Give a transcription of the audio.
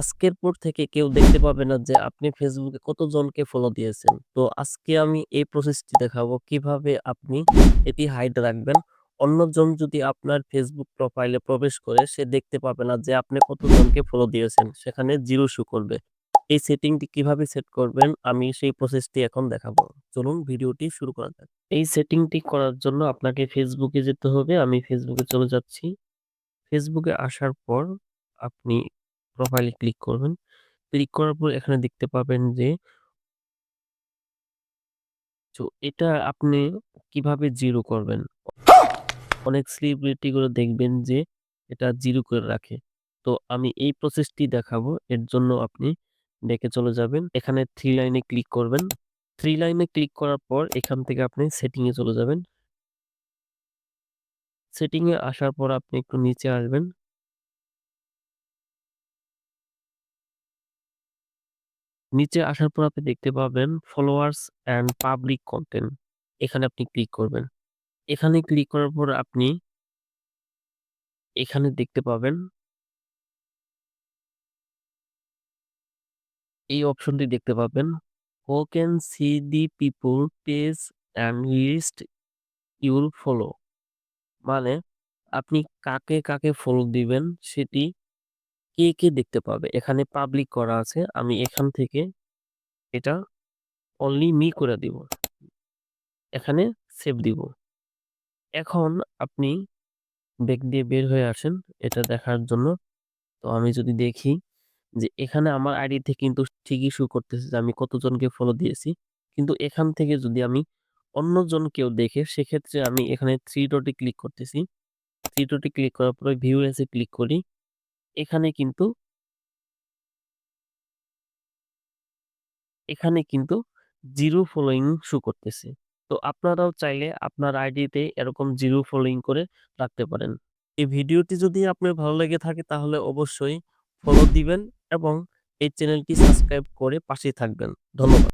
আজকের পর থেকে কেউ দেখতে পাবে না যে আপনি ফেসবুকে কতজনকে ফলো দিয়েছেন। তো আজকে আমি এই প্রসেসটি দেখাবো কীভাবে আপনি এটি হাইড রাখবেন। অন্যজন যদি আপনার ফেসবুক প্রোফাইলে প্রবেশ করে, সে দেখতে পাবে না যে আপনি কতজনকে ফলো দিয়েছেন। সেখানে জিরো শু করবে। এই সেটিংটি কীভাবে সেট করবেন আমি সেই প্রসেসটি এখন দেখাবো। চলুন ভিডিওটি শুরু করা যাক। এই সেটিংটি করার জন্য আপনাকে ফেসবুকে যেতে হবে। আমি ফেসবুকে চলে যাচ্ছি। ফেসবুকে আসার পর আপনি প্রোফাইলে ক্লিক করবেন। ক্লিক করার পর এখানে দেখতে পাবেন যে তো এটা আপনি কীভাবে 0 করবেন? অনেক সেলিব্রিটি গুলো দেখবেন যে এটা 0 করে রাখে। তো আমি এই প্রসেসটি দেখাবো। এর জন্য আপনি ব্যাকে চলে যাবেন। এখানে 3 লাইনে ক্লিক করবেন। 3 লাইনে ক্লিক করার পর এখান থেকে আপনি সেটিং এ চলে যাবেন। সেটিং এ আসার পর আপনি একটু নিচে আসবেন। নিচে আসার পর আপনি দেখতে পাবেন ফলোয়ার্স অ্যান্ড পাবলিক কন্টেন্ট এখানে আপনি ক্লিক করবেন। এখানে ক্লিক করার পর আপনি এখানে দেখতে পাবেন এই অপশনটি দেখতে পাবেন। Who can see the people page and list your follow. মানে আপনি কাকে, কাকে ফলো দিবেন সেটি কে, কে দেখতে পাবে। এখানে পাবলিক করা আছে। আমি এখান থেকে এটা অনলি মি করে দিব। এখানে সেভ দিব। এখন আপনি ব্যাক দিয়ে বের হয়ে আসেন এটা দেখার জন্য। তো আমি যদি দেখি যে এখানে আমার আইডিতে কিন্তু ঠিকই শো করতেছে যে আমি কতজনকে ফলো দিয়েছি। কিন্তু এখান থেকে যদি আমি অন্যজন কেউ দেখে সেক্ষেত্রে আমি এখানে 3 ডট ক্লিক করতেছি। 3 ডট ক্লিক করার পরে ভিউ এসে ক্লিক করি। এখানে কিন্তু এখানে কিন্তু 0 ফলোইং শো করতেছে। তো আপনারাও চাইলে আপনার আইডিতে এরকম 0 ফলোইং করে রাখতে পারেন। এই ভিডিওটি যদি আপনার ভালো লেগে থাকে তাহলে অবশ্যই ফলো দিবেন এবং এই চ্যানেলটি সাবস্ক্রাইব করে পাশে থাকবেন। ধন্যবাদ।